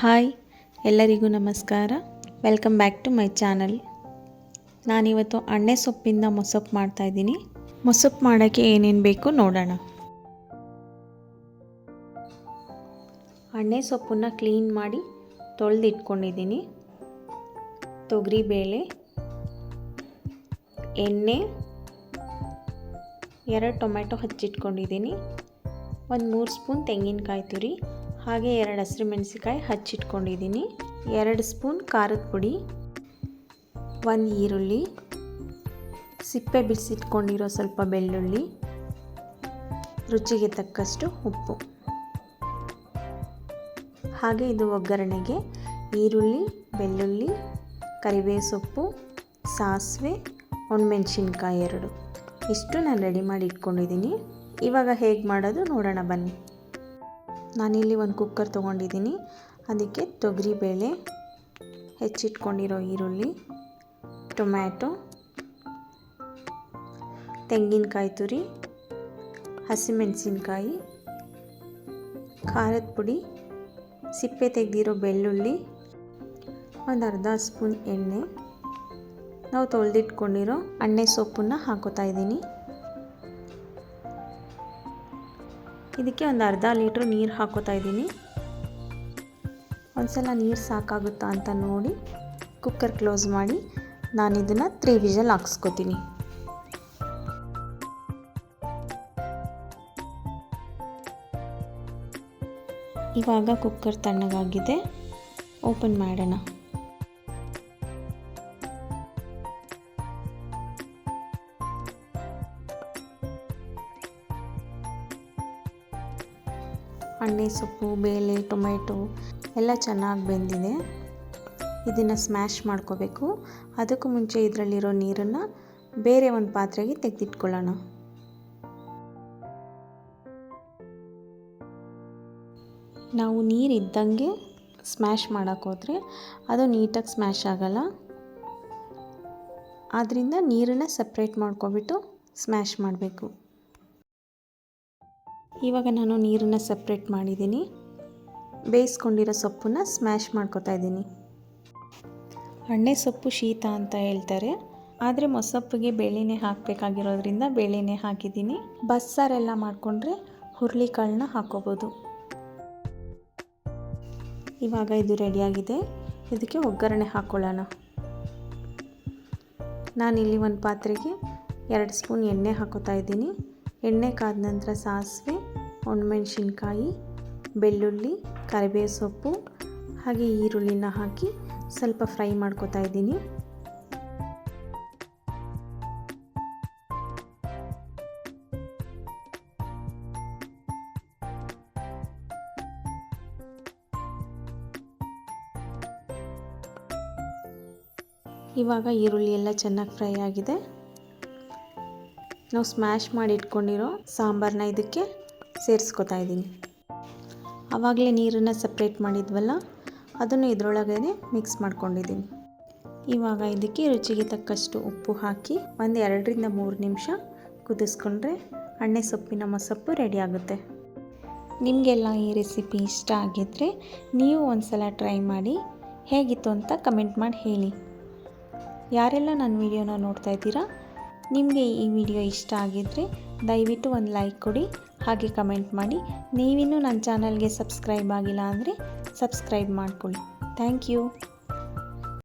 Hi, ಎಲ್ಲರಿಗೂ ನಮಸ್ಕಾರ. Welcome back to my channel ನಾನಿವತ್ತು ಅಣ್ಣೆ ಸೊಪ್ಪಿಂದ ಮೊಸಪ್ಪು ಮಾಡ್ತಾಯಿದ್ದೀನಿ ಮೊಸಪ್ಪು ಮಾಡೋಕ್ಕೆ ಏನೇನು ಬೇಕು ನೋಡೋಣ. ಅಣ್ಣೆ ಸೊಪ್ಪನ್ನು ಕ್ಲೀನ್ ಮಾಡಿ ತೊಳೆದಿಟ್ಕೊಂಡಿದ್ದೀನಿ. ತೊಗರಿಬೇಳೆ ಎಣ್ಣೆ, ಎರಡು ಟೊಮೆಟೊ ಹಚ್ಚಿಟ್ಕೊಂಡಿದ್ದೀನಿ. ಒಂದು ಮೂರು ಸ್ಪೂನ್ ತೆಂಗಿನಕಾಯಿ ತುರಿ. ಹಾಗೆ ಎರಡು ಹಸಿರು ಮೆಣಸಿಕಾಯಿ ಹಚ್ಚಿಟ್ಕೊಂಡಿದ್ದೀನಿ. ಎರಡು ಸ್ಪೂನ್ ಖಾರದ ಪುಡಿ, ಒಂದು ಈರುಳ್ಳಿ, ಸಿಪ್ಪೆ ಬಿಡಿಸಿಟ್ಕೊಂಡಿರೋ ಸ್ವಲ್ಪ ಬೆಳ್ಳುಳ್ಳಿ, ರುಚಿಗೆ ತಕ್ಕಷ್ಟು ಉಪ್ಪು. ಹಾಗೆ ಇದು ಒಗ್ಗರಣೆಗೆ ಈರುಳ್ಳಿ, ಬೆಳ್ಳುಳ್ಳಿ, ಕರಿಬೇವು ಸೊಪ್ಪು, ಸಾಸಿವೆ, ಒಣಮೆಣ್ಸಿನ್ಕಾಯಿ ಎರಡು. ಇಷ್ಟು ನಾನು ರೆಡಿ ಮಾಡಿ ಇಟ್ಕೊಂಡಿದ್ದೀನಿ. ಇವಾಗ ಹೇಗೆ ಮಾಡೋದು ನೋಡೋಣ ಬನ್ನಿ. ನಾನಿಲ್ಲಿ ಒಂದು ಕುಕ್ಕರ್ ತೊಗೊಂಡಿದ್ದೀನಿ. ಅದಕ್ಕೆ ತೊಗರಿಬೇಳೆ ಹೆಚ್ಚಿಟ್ಕೊಂಡಿರೋ ಈರುಳ್ಳಿ, ಟೊಮ್ಯಾಟೊ, ತೆಂಗಿನಕಾಯಿ ತುರಿ, ಹಸಿಮೆಣಸಿನ್ಕಾಯಿ, ಖಾರದ ಪುಡಿ, ಸಿಪ್ಪೆ ತೆಗೆದಿರೋ ಬೆಳ್ಳುಳ್ಳಿ, ಒಂದು ಅರ್ಧ ಸ್ಪೂನ್ ಎಣ್ಣೆ. ನಾವು ತೊಳೆದಿಟ್ಕೊಂಡಿರೋ ಅಣ್ಣೆ ಸೊಪ್ಪನ್ನು ಹಾಕೋತಾ ಇದ್ದೀನಿ. ಇದಕ್ಕೆ ಒಂದು ಅರ್ಧ ಲೀಟ್ರ್ ನೀರು ಹಾಕೋತಾ ಇದ್ದೀನಿ. ಒಂದು ಸಲ ನೀರು ಸಾಕಾಗುತ್ತಾ ಅಂತ ನೋಡಿ ಕುಕ್ಕರ್ ಕ್ಲೋಸ್ ಮಾಡಿ ನಾನು ಇದನ್ನು ತ್ರೀ ವಿಜಲ್ ಹಾಕ್ಸ್ಕೊತೀನಿ. ಇವಾಗ ಕುಕ್ಕರ್ ತಣ್ಣಗಾಗಿದೆ. ಓಪನ್ ಮಾಡೋಣ. ಅಣ್ಣೆ ಸೊಪ್ಪು, ಬೇಳೆ ಟೊಮೆಟೊ ಎಲ್ಲ ಚೆನ್ನಾಗಿ ಬೆಂದಿದೆ. ಇದನ್ನು ಸ್ಮ್ಯಾಶ್ ಮಾಡ್ಕೋಬೇಕು. ಅದಕ್ಕೂ ಮುಂಚೆ ಇದರಲ್ಲಿರೋ ನೀರನ್ನು ಬೇರೆ ಒಂದು ಪಾತ್ರೆಗೆ ತೆಗೆದಿಟ್ಕೊಳ್ಳೋಣ. ನಾವು ನೀರು ಇದ್ದಂಗೆ ಸ್ಮ್ಯಾಶ್ ಮಾಡೋಕ್ಕೋದ್ರೆ ಅದು ನೀಟಾಗಿ ಸ್ಮ್ಯಾಶ್ ಆಗೋಲ್ಲ. ಆದ್ದರಿಂದ ನೀರನ್ನು ಸಪ್ರೇಟ್ ಮಾಡ್ಕೊಬಿಟ್ಟು ಸ್ಮ್ಯಾಶ್ ಮಾಡಬೇಕು. ಇವಾಗ ನಾನು ನೀರನ್ನು ಸಪ್ರೇಟ್ ಮಾಡಿದ್ದೀನಿ. ಬೇಯಿಸ್ಕೊಂಡಿರೋ ಸೊಪ್ಪನ್ನ ಸ್ಮ್ಯಾಶ್ ಮಾಡ್ಕೋತಾ ಇದ್ದೀನಿ. ಅಣ್ಣೆ ಸೊಪ್ಪು ಶೀತ ಅಂತ ಹೇಳ್ತಾರೆ. ಆದರೆ ಮೊಸಪ್ಪಿಗೆ ಬೇಳೆನೇ ಹಾಕಬೇಕಾಗಿರೋದ್ರಿಂದ ಬೇಳೆನೇ ಹಾಕಿದ್ದೀನಿ. ಬಸ್ಸಾರೆಲ್ಲ ಮಾಡಿಕೊಂಡ್ರೆ ಹುರುಳಿಕಾಳನ್ನ ಹಾಕೋಬೋದು. ಇವಾಗ ಇದು ರೆಡಿಯಾಗಿದೆ. ಇದಕ್ಕೆ ಒಗ್ಗರಣೆ ಹಾಕ್ಕೊಳ್ಳೋಣ ನಾನಿಲ್ಲಿ ಒಂದು ಪಾತ್ರೆಗೆ ಎರಡು ಸ್ಪೂನ್ ಎಣ್ಣೆ ಹಾಕೋತಾ ಇದ್ದೀನಿ. ಎಣ್ಣೆ ಕಾದ ನಂತರ ಸಾಸಿವೆ ಒಣಮೆಣ್ಸಿನ್ಕಾಯಿ, ಬೆಳ್ಳುಳ್ಳಿ ಕರಿಬೇವು ಸೊಪ್ಪು ಹಾಗೆ ಈರುಳ್ಳಿನ ಹಾಕಿ ಸ್ವಲ್ಪ ಫ್ರೈ ಮಾಡ್ಕೊತಾ ಇದ್ದೀನಿ. ಇವಾಗ ಈರುಳ್ಳಿ ಎಲ್ಲ ಚೆನ್ನಾಗಿ ಫ್ರೈ ಆಗಿದೆ. ನಾವು ಸ್ಮ್ಯಾಶ್ ಮಾಡಿ ಇಟ್ಕೊಂಡಿರೋ ಸಾಂಬಾರನ್ನ ಇದಕ್ಕೆ ಸೇರಿಸ್ಕೊತಾ ಇದ್ದೀನಿ. ಆವಾಗಲೇ ನೀರನ್ನು ಸಪ್ರೇಟ್ ಮಾಡಿದ್ವಲ್ಲ, ಅದನ್ನು ಇದರೊಳಗೇ ಮಿಕ್ಸ್ ಮಾಡ್ಕೊಂಡಿದ್ದೀನಿ. ಇವಾಗ ಇದಕ್ಕೆ ರುಚಿಗೆ ತಕ್ಕಷ್ಟು ಉಪ್ಪು ಹಾಕಿ ಒಂದು ಎರಡರಿಂದ ಮೂರು ನಿಮಿಷ ಕುದಿಸ್ಕೊಂಡ್ರೆ ಅಣ್ಣೆ ಸೊಪ್ಪಿನ ಮೊಸಪ್ಪು ರೆಡಿ ಆಗುತ್ತೆ. ನಿಮಗೆಲ್ಲ ಈ ರೆಸಿಪಿ ಇಷ್ಟ ಆಗಿದ್ದರೆ ನೀವು ಒಂದು ಸಲ ಟ್ರೈ ಮಾಡಿ, ಹೇಗಿತ್ತು ಅಂತ ಕಮೆಂಟ್ ಮಾಡಿ ಹೇಳಿ. ಯಾರೆಲ್ಲ ನನ್ನ ವಿಡಿಯೋನ ನೋಡ್ತಾ ಇದ್ದೀರಾ, ನಿಮಗೆ ಈ ವಿಡಿಯೋ ಇಷ್ಟ ಆಗಿದ್ದರೆ ದಯವಿಟ್ಟು ಒಂದು ಲೈಕ್ ಕೊಡಿ, ಹಾಗೆ ಕಮೆಂಟ್ ಮಾಡಿ. ನೀವಿನ್ನೂ ನನ್ನ ಚಾನಲ್ಗೆ ಸಬ್ಸ್ಕ್ರೈಬ್ ಆಗಿಲ್ಲ ಅಂದರೆ ಸಬ್ಸ್ಕ್ರೈಬ್ ಮಾಡ್ಕೊಳ್ಳಿ. Thank you.